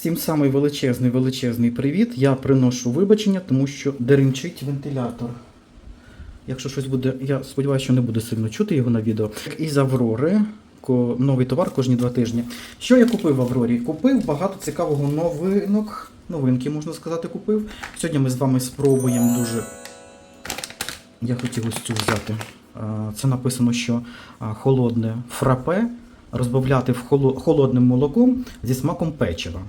Всім самий величезний величезний привіт. Я приношу вибачення, тому що деренчить вентилятор. Якщо щось буде, я сподіваюся, що не буде сильно чути його на відео. Із Аврори. Новий товар кожні два тижні. Що я купив в Аврорі? Купив багато цікавого новинок. Новинки, можна сказати, купив. Сьогодні ми з вами спробуємо дуже. Я хотів ось цю взяти. Це написано, що холодне фрапе розбавляти холодним молоком зі смаком печива.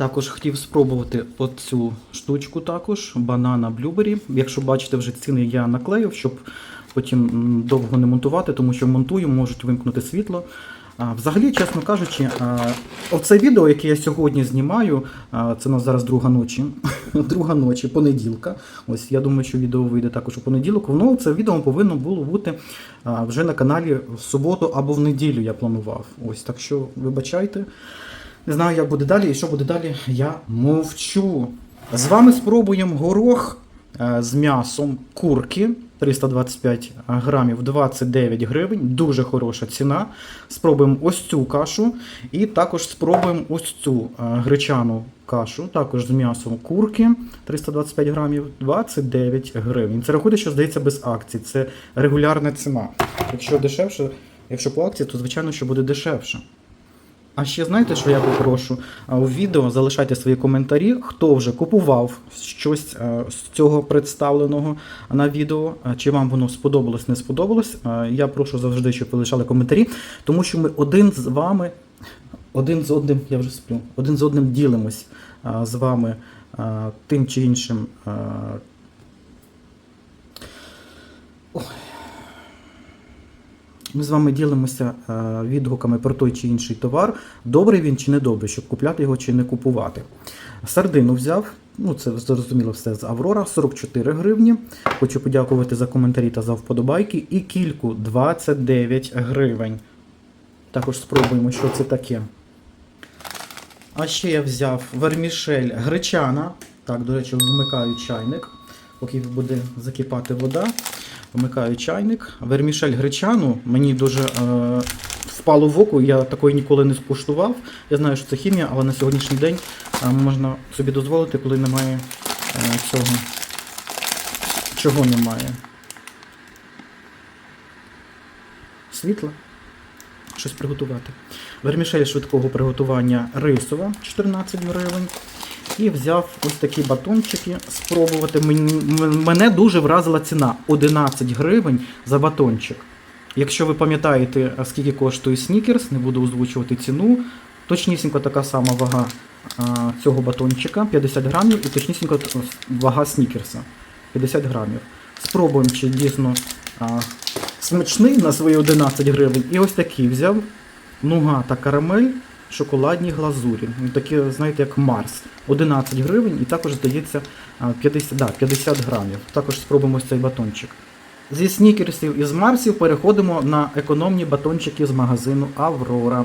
Також хотів спробувати оцю штучку також, банана блюбері. Якщо бачите, вже ціни я наклеїв, щоб потім довго не монтувати, тому що монтую, можуть вимкнути світло. Взагалі, чесно кажучи, оце відео, яке я сьогодні знімаю, це у нас зараз друга ночі, друга ночі, понеділка. Ось я думаю, що відео вийде також у понеділок. Воно це відео повинно було бути вже на каналі в суботу або в неділю. Я планував. Ось так що вибачайте. Не знаю, як буде далі і що буде далі, я мовчу. З вами спробуємо горох е, з м'ясом курки 325 грамів 29 гривень. Дуже хороша ціна. Спробуємо ось цю кашу. І також спробуємо ось цю е, гречану кашу, також з м'ясом курки 325 грамів 29 гривень. Це рахуйте, що здається без акцій. Це регулярна ціна. Якщо дешевше, якщо по акції, то звичайно, що буде дешевше. А ще знаєте, що я попрошу? У відео залишайте свої коментарі, хто вже купував щось е, з цього представленого на відео, чи вам воно сподобалось, не сподобалось. Я прошу завжди, щоб ви лишали коментарі, тому що ми один з вами, один з одним, я вже сплю, один з одним ділимось з вами тим чи іншим. е, Ми з вами ділимося е, відгуками про той чи інший товар, добрий він чи не добрий, щоб купляти його чи не купувати. Сардину взяв, ну це зрозуміло все з Аврора, 44 гривні. Хочу подякувати за коментарі та за вподобайки. І кільку 29 гривень. Також спробуємо, що це таке. А ще я взяв вермішель гречана. Так, до речі, вмикаю чайник, поки буде закипати вода. Вмикаю чайник. Вермішель гречану мені дуже е, впало в око, я такої ніколи не скуштував. Я знаю, що це хімія, але на сьогоднішній день е, можна собі дозволити, коли немає е, цього. Чого немає? Світла. Щось приготувати. Вермішель швидкого приготування рисова 14 гривень. І взяв ось такі батончики спробувати. Мене дуже вразила ціна 11 гривень за батончик. Якщо ви пам'ятаєте, скільки коштує снікерс, не буду озвучувати ціну. Точнісінько така сама вага цього батончика 50 грамів, і точнісінько вага снікерса 50 грамів. Спробуємо, чи дійсно смачний на свої 11 гривень. І ось такий взяв нуга та карамель шоколадній глазурі. Такі, знаєте, як Марс. 11 гривень і також здається 50, да, 50 грамів. Також спробуємо цей батончик. Зі снікерсів і з Марсів переходимо на економні батончики з магазину Аврора.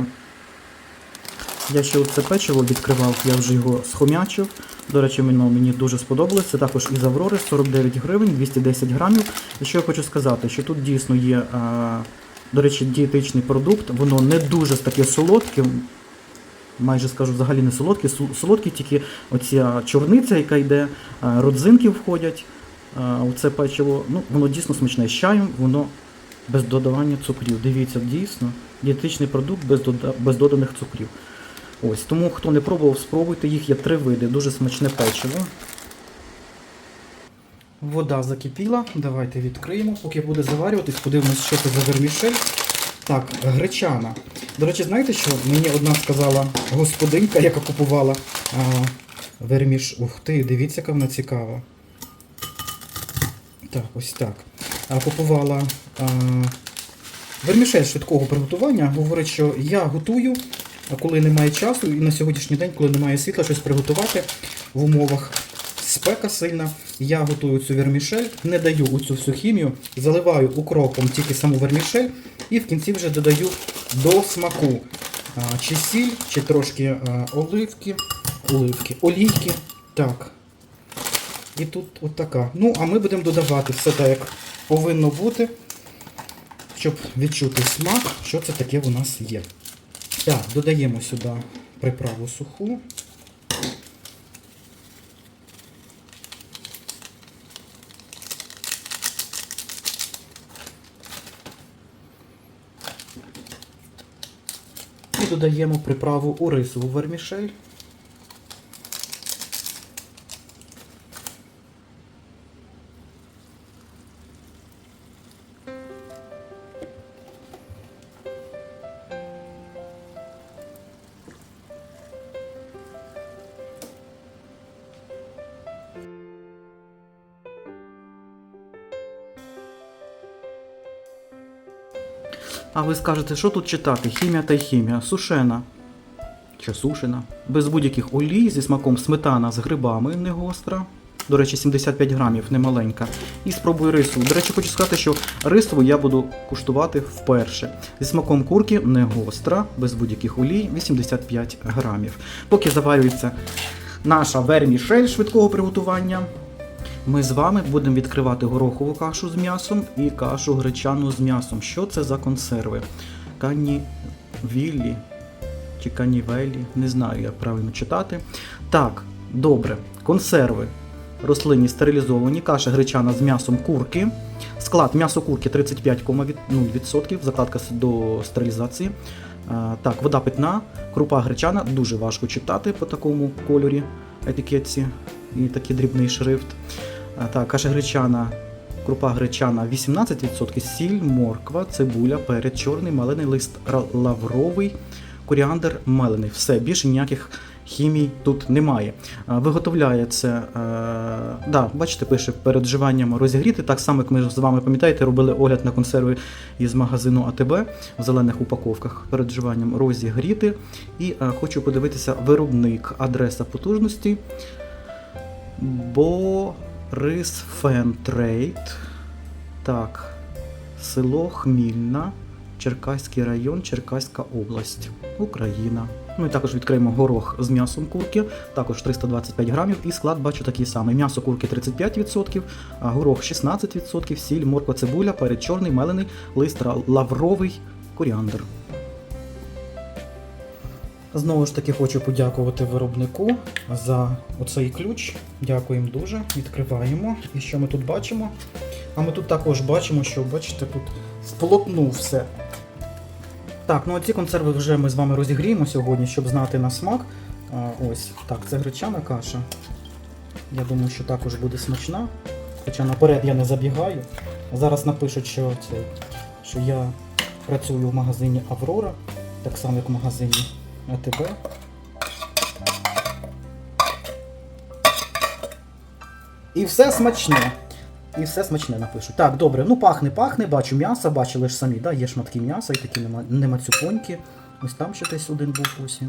Я ще це печиво відкривав, я вже його схомячив. До речі, воно мені дуже сподобалось. Це також із Аврори 49 гривень, 210 грамів. І що я хочу сказати, що тут дійсно є, до речі, дієтичний продукт, воно не дуже таке солодке, майже скажу, взагалі не солодкі, солодкі тільки оця чорниця, яка йде, родзинки входять у це печиво. Ну, воно дійсно смачне. З чаєм, воно без додавання цукрів. Дивіться, дійсно, дієтичний продукт без, дода- без доданих цукрів. Ось, тому хто не пробував, спробуйте їх, є три види, дуже смачне печиво. Вода закипіла, давайте відкриємо. Поки буде заварюватись, подивимось, що це за вермішель. Так, гречана. До речі, знаєте що? Мені одна сказала господинка, яка купувала а, верміш. Ух ти, дивіться, яка вона цікава. Так, ось так. А, купувала а, вермішель швидкого приготування. Говорить, що я готую, коли немає часу, і на сьогоднішній день, коли немає світла, щось приготувати в умовах спека сильна. Я готую цю вермішель, не даю у цю всю хімію, заливаю укропом тільки саму вермішель і в кінці вже додаю до смаку чи сіль, чи трошки оливки, оливки, олійки. Так. І тут от така. Ну, а ми будемо додавати все так, як повинно бути, щоб відчути смак, що це таке у нас є. Так, додаємо сюди приправу суху. Додаємо приправу у рисову вермішель. Ви скажете, що тут читати? Хімія та хімія. Сушена чи сушена. Без будь-яких олій зі смаком сметана з грибами не гостра. До речі, 75 грамів, немаленька. І спробую рису. До речі, хочу сказати, що рисову я буду куштувати вперше. Зі смаком курки не гостра, без будь-яких олій, 85 грамів. Поки заварюється наша вермішель швидкого приготування, ми з вами будемо відкривати горохову кашу з м'ясом і кашу гречану з м'ясом. Що це за консерви? Канівіллі чи канівелі, не знаю, як правильно читати. Так, добре, консерви. Рослинні стерилізовані, каша гречана з м'ясом курки. Склад м'ясо курки 35,0%, закладка до стерилізації. Так, вода питна, крупа гречана, дуже важко читати по такому кольорі етикетці і такий дрібний шрифт. Так, каша гречана, крупа гречана 18%, сіль, морква, цибуля, перець, чорний, малений лист лавровий, коріандр мелений. Все, більше ніяких хімій тут немає. А, Виготовляє це, е, да, бачите, пише перед вживанням розігріти. Так само, як ми з вами пам'ятаєте, робили огляд на консерви із магазину АТБ в зелених упаковках перед вживанням розігріти. І е, хочу подивитися виробник, адреса потужності. Борис Фентрейд. Так, село Хмільна, Черкаський район, Черкаська область, Україна. Ну і також відкриємо горох з м'ясом курки, також 325 грамів. І склад бачу такий самий. М'ясо курки 35%, а горох 16%, сіль, морква, цибуля, перець чорний, мелений, лист лавровий, коріандр. Знову ж таки хочу подякувати виробнику за оцей ключ. Дякуємо дуже. Відкриваємо. І що ми тут бачимо? А ми тут також бачимо, що бачите, тут сполотнув все. Так, ну ці консерви вже ми з вами розігріємо сьогодні, щоб знати на смак. Ось, так, це гречана каша. Я думаю, що також буде смачна. Хоча наперед я не забігаю. Зараз напишуть, що, це, що я працюю в магазині Аврора, так само як в магазині АТБ. І все смачне. І все смачне напишуть. Так, добре, ну пахне, пахне, бачу м'ясо, бачили ж самі, да? є шматки м'яса і такі нема, немацюпоньки. Ось там ще десь один був ось.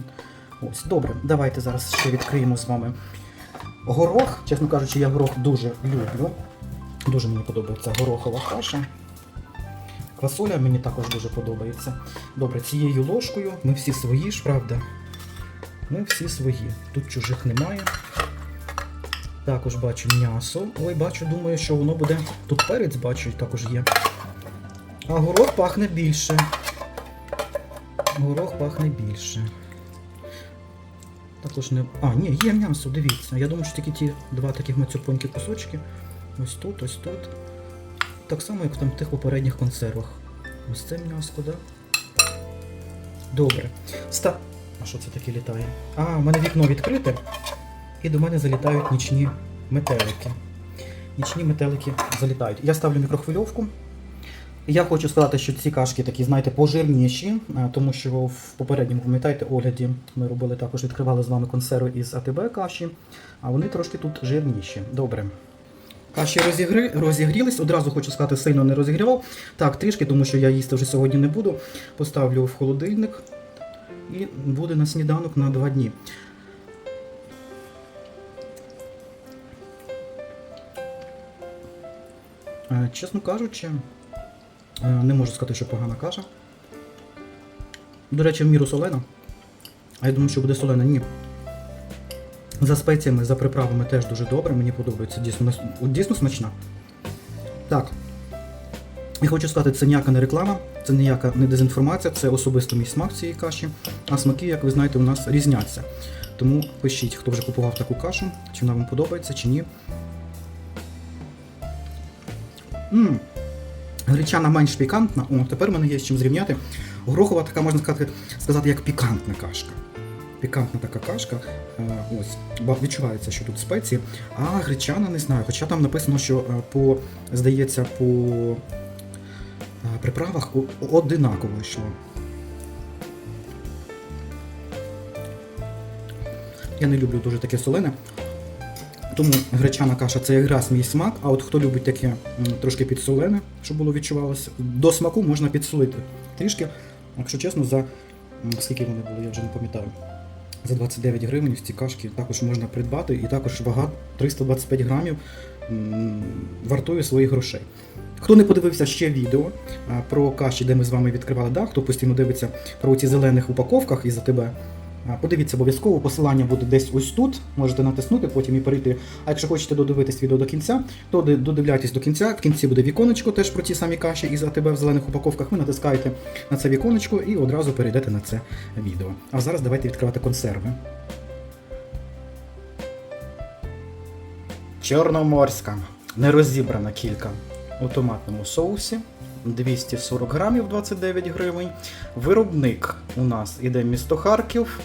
Ось, добре, давайте зараз ще відкриємо з вами горох. Чесно кажучи, я горох дуже люблю. Дуже мені подобається горохова каша. Квасоля мені також дуже подобається. Добре, цією ложкою ми всі свої ж, правда? Ми всі свої. Тут чужих немає. Також бачу м'ясо. Ой, бачу, думаю, що воно буде. Тут перець бачу, також є. А горох пахне більше. Горох пахне більше. Також не. А, ні, є м'ясо, дивіться. Я думаю, що тільки ті два таких мацюпонькі кусочки. Ось тут, ось тут. Так само, як там в тих попередніх консервах. Ось це м'яско, да? Добре. Ста. А що це таке літає? А, в мене вікно відкрите. І до мене залітають нічні метелики. Нічні метелики залітають. Я ставлю мікрохвильовку. Я хочу сказати, що ці кашки такі, знаєте, пожирніші, тому що в попередньому, пам'ятаєте, огляді ми робили також, відкривали з вами консерви із АТБ каші, а вони трошки тут жирніші. Добре. Каші розігри... розігрілись, одразу хочу сказати, сильно не розігрівав. Так, трішки, тому що я їсти вже сьогодні не буду. Поставлю в холодильник і буде на сніданок на два дні. Е, Чесно кажучи, е, не можу сказати, що погана каша. До речі, в міру солена. А я думаю, що буде солена. Ні. За спеціями, за приправами теж дуже добре, мені подобається. Дійсно, дійсно смачна. Так. І хочу сказати, це ніяка не реклама, це ніяка не дезінформація, це особисто мій смак цієї каші. А смаки, як ви знаєте, у нас різняться. Тому пишіть, хто вже купував таку кашу, чи вона вам подобається, чи ні. Мм. Гречана менш пікантна. О, тепер в мене є з чим зрівняти. Горохова така, можна сказати, сказати як пікантна кашка. Пікантна така кашка. Е, ось. Відчувається, що тут спеції. А гречана не знаю. Хоча там написано, що е, по, здається, по е, приправах одинаково йшло. Я не люблю дуже таке солене. Тому гречана каша це якраз мій смак, а от хто любить таке трошки підсолене, щоб було відчувалося, до смаку можна підсолити. Трішки, якщо чесно, за скільки вони були, я вже не пам'ятаю. За 29 гривень ці кашки також можна придбати, і також вага 325 грамів вартує своїх грошей. Хто не подивився ще відео про каші, де ми з вами відкривали дах, хто постійно дивиться про ці зелених упаковках і за тебе. Подивіться обов'язково, посилання буде десь ось тут. Можете натиснути потім і перейти. А якщо хочете додивитись відео до кінця, то додивляйтесь до кінця. В кінці буде віконечко теж про ті самі каші із АТБ в зелених упаковках. Ви натискаєте на це віконечко і одразу перейдете на це відео. А зараз давайте відкривати консерви. Чорноморська. Нерозібрана кілька у томатному соусі. 240 грамів 29 гривень. Виробник у нас іде місто Харків.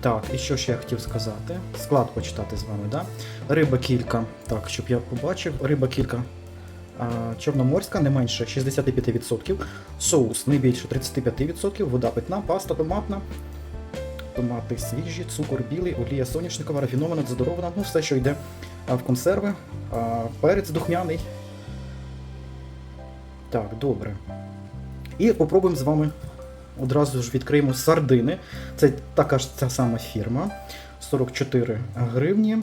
Так, і що ще я хотів сказати? Склад почитати з вами, да? Риба кілька. Так, щоб я побачив. Риба кілька. Чорноморська не менше 65%. Соус не більше 35%. Вода питна, паста томатна. Томати свіжі, цукор білий, олія соняшникова, рафінована, дезодорована. Ну, все, що йде в консерви. А, перець духмяний. Так, добре. І попробуємо з вами одразу ж відкриємо сардини. Це така ж ця сама фірма. 44 гривні.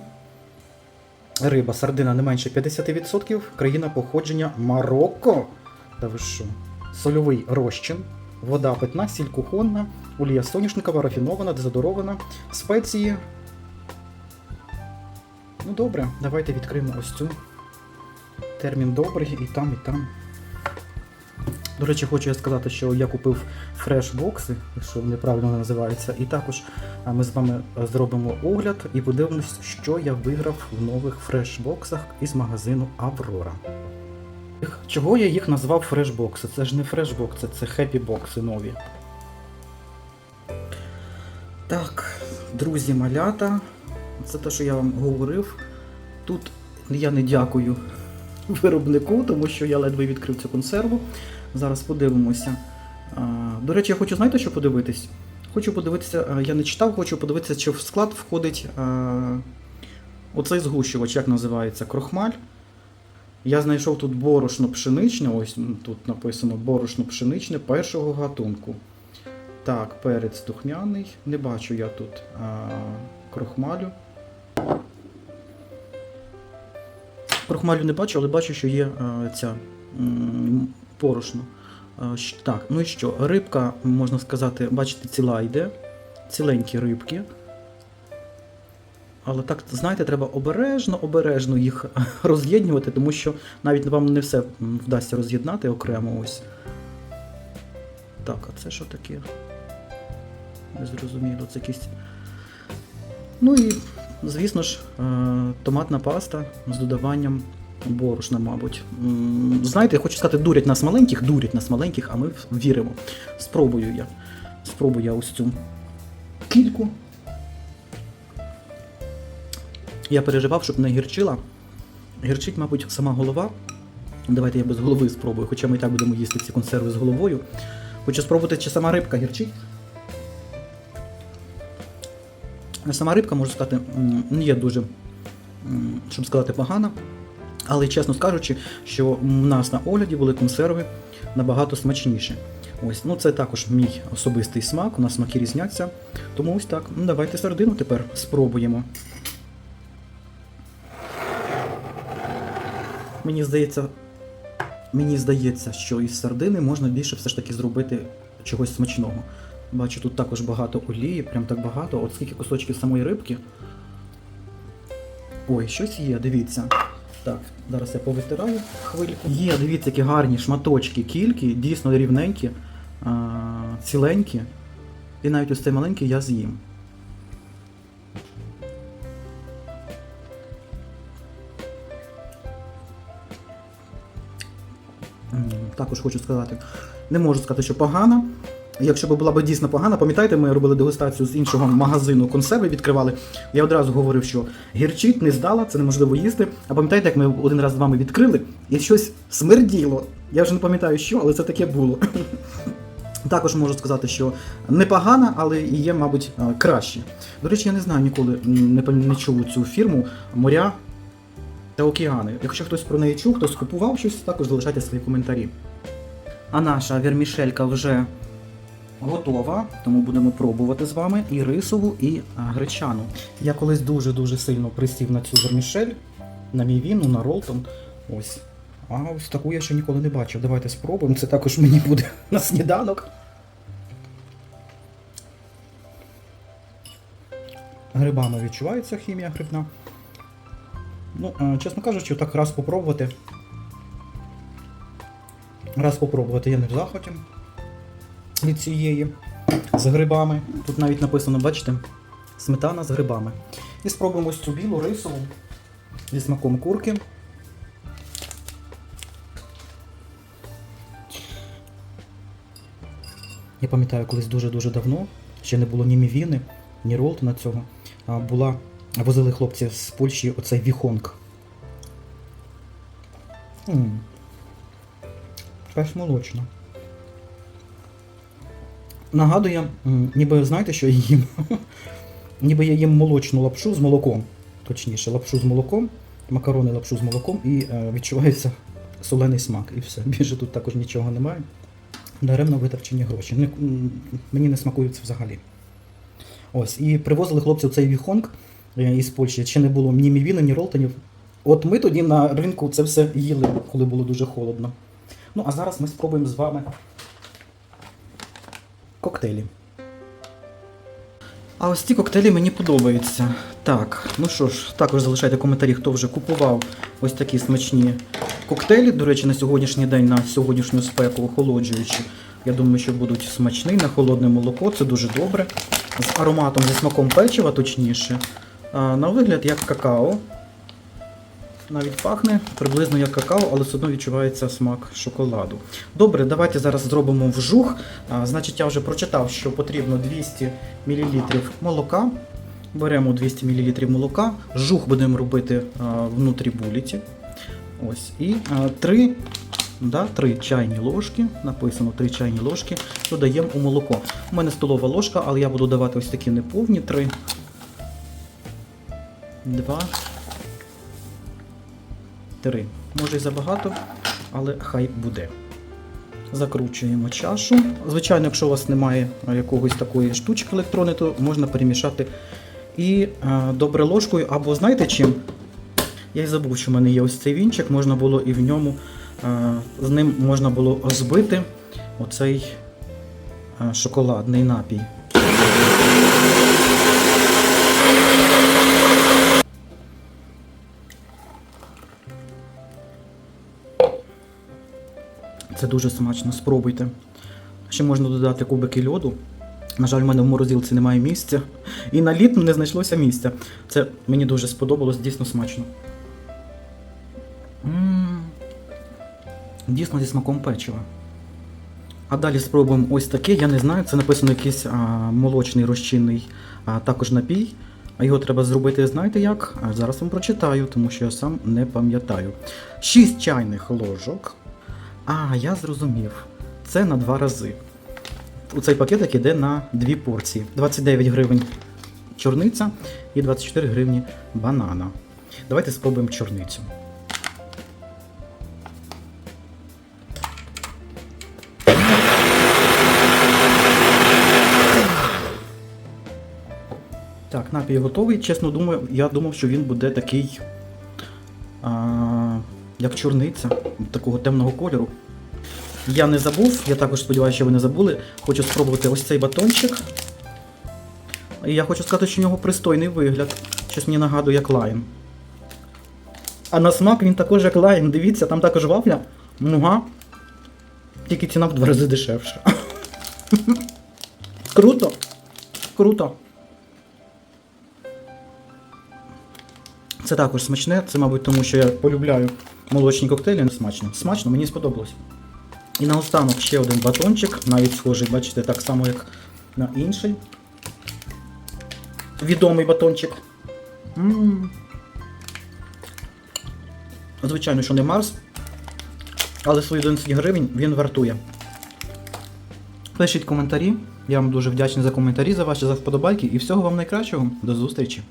Риба сардина не менше 50%. Країна походження Марокко. Та ви що? Сольовий розчин. Вода питна, сіль кухонна, олія соняшникова, рафінована, дезодорована, спеції. Ну добре, давайте відкриємо ось цю. Термін добрий і там, і там. До речі, хочу я сказати, що я купив фреш-бокси, якщо неправильно називається, і також ми з вами зробимо огляд і подивимось, що я виграв в нових фреш-боксах із магазину Аврора. Чого я їх назвав фреш-бокси? Це ж не фреш-бокси, це хеппі-бокси нові. Так, друзі малята, це те, що я вам говорив. Тут я не дякую виробнику, тому що я ледве відкрив цю консерву. Зараз подивимося. До речі, я хочу, знаєте, що подивитись? Хочу подивитися, я не читав, хочу подивитися, чи в склад входить оцей згущувач, як називається, крохмаль. Я знайшов тут борошно пшеничне, ось тут написано борошно пшеничне першого гатунку. Так, перець духмяний. Не бачу я тут а, крохмалю. Крохмалю не бачу, але бачу, що є а, ця порошно. Так, ну і що? Рибка, можна сказати, бачите, ціла йде. Ціленькі рибки. Але так, знаєте, треба обережно, обережно їх роз'єднувати, тому що навіть вам не все вдасться роз'єднати окремо ось. Так, а це що таке? Незрозуміло, це якісь. Ну і, звісно ж, е, томатна паста з додаванням борошна, мабуть. Знаєте, я хочу сказати, дурять нас маленьких, дурять нас маленьких, а ми віримо. Спробую я. Спробую я ось цю кільку. Я переживав, щоб не гірчила. Гірчить, мабуть, сама голова. Давайте я без голови спробую, хоча ми і так будемо їсти ці консерви з головою. Хочу спробувати, чи сама рибка гірчить. Сама рибка, можу сказати, не є дуже, щоб сказати, погана. Але чесно скажучи, що в нас на огляді були консерви набагато смачніші. Ось, ну це також мій особистий смак, у нас смаки різняться. Тому ось так. Ну, давайте сардину тепер спробуємо. Мені здається, мені здається, що із сардини можна більше все ж таки зробити чогось смачного. Бачу, тут також багато олії, прям так багато. От скільки кусочків самої рибки. Ой, щось є, дивіться. Так, зараз я повитираю хвильку. Є, дивіться, які гарні шматочки кільки, дійсно рівненькі, ціленькі. І навіть ось цей маленький я з'їм. Також хочу сказати, не можу сказати, що погана. Якщо б була б дійсно погана, пам'ятаєте, ми робили дегустацію з іншого магазину консерви, відкривали. Я одразу говорив, що гірчить, не здала, це неможливо їсти. А пам'ятаєте, як ми один раз з вами відкрили і щось смерділо. Я вже не пам'ятаю що, але це таке було. Також можу сказати, що непогана, але і є, мабуть, краще. До речі, я не знаю ніколи не, не чув цю фірму моря та океани. Якщо хтось про неї чув, хтось купував щось, також залишайте свої коментарі. А наша вермішелька вже готова, тому будемо пробувати з вами і рисову, і гречану. Я колись дуже-дуже сильно присів на цю вермішель, на мівіну, на ролтон. Ось. А ось таку я ще ніколи не бачив. Давайте спробуємо. Це також мені буде на сніданок. Грибами відчувається хімія грибна. Ну, чесно кажучи, так раз попробувати. Раз попробувати я не в захваті від цієї з грибами. Тут навіть написано, бачите, сметана з грибами. І спробуємо ось цю білу рисову зі смаком курки. Я пам'ятаю, колись дуже-дуже давно, ще не було ні мівіни, ні ролтона цього. Була, возили хлопці з Польщі оцей віхонг. Перш молочно. Нагадує, ніби знаєте, що я їм? ніби я їм молочну лапшу з молоком. Точніше, лапшу з молоком, макарони лапшу з молоком і е, відчувається солений смак. І все. Більше тут також нічого немає. Даремно витрачені гроші. Не, мені не смакує це взагалі. Ось, і привозили хлопців цей віхонг е, із Польщі. Ще не було ні мівіни, ні ролтонів. От ми тоді на ринку це все їли, коли було дуже холодно. Ну, а зараз ми спробуємо з вами коктейлі. А ось ці коктейлі мені подобаються. Так, ну що ж, також залишайте коментарі, хто вже купував ось такі смачні коктейлі. До речі, на сьогоднішній день, на сьогоднішню спеку охолоджуючі. Я думаю, що будуть смачні на холодне молоко, це дуже добре. З ароматом, зі смаком печива, точніше. На вигляд як какао. Навіть пахне приблизно як какао, але все одно відчувається смак шоколаду. Добре, давайте зараз зробимо вжух. А, значить, я вже прочитав, що потрібно 200 мл молока. Беремо 200 мл молока, жух будемо робити внутрі буліті. Ось. І а, 3, да, 3 чайні ложки, написано 3 чайні ложки, додаємо у молоко. У мене столова ложка, але я буду давати ось такі неповні 3. 2. Три. Може і забагато, але хай буде. Закручуємо чашу. Звичайно, якщо у вас немає якогось такої штучки електронної, то можна перемішати і а, добре ложкою, або знаєте чим? Я й забув, що в мене є ось цей вінчик, можна було і в ньому, а, з ним можна було розбити оцей шоколадний напій. Це дуже смачно, спробуйте. Ще можна додати кубики льоду. На жаль, в мене в морозилці немає місця. І на літ не знайшлося місця. Це мені дуже сподобалось, дійсно смачно. М, Дійсно зі смаком печива. А далі спробуємо ось таке. Я не знаю, це написано якийсь а, молочний розчинний а, також напій. А його треба зробити, знаєте як? А зараз вам прочитаю, тому що я сам не пам'ятаю. 6 чайних ложок. А, я зрозумів. Це на два рази. У цей пакетик іде на дві порції. 29 гривень чорниця і 24 гривні банана. Давайте спробуємо чорницю. Так, напій готовий. Чесно думаю, я думав, що він буде такий, а, як чорниця, такого темного кольору. Я не забув, я також сподіваюся, що ви не забули. Хочу спробувати ось цей батончик. І я хочу сказати, що у нього пристойний вигляд. Щось мені нагадує як лайм. А на смак він також як лайн. Дивіться, там також вафля. Нуга. Тільки ціна в два рази дешевша. Круто. Круто. Це також смачне. Це, мабуть, тому що я полюбляю молочні коктейлі. Смачно. Смачно, мені сподобалось. І наостанок ще один батончик, навіть схожий, бачите, так само, як на інший. Відомий батончик. м Звичайно, що не Марс. Але свої 11 гривень він вартує. Пишіть коментарі. Я вам дуже вдячний за коментарі, за ваші за вподобайки і всього вам найкращого. До зустрічі!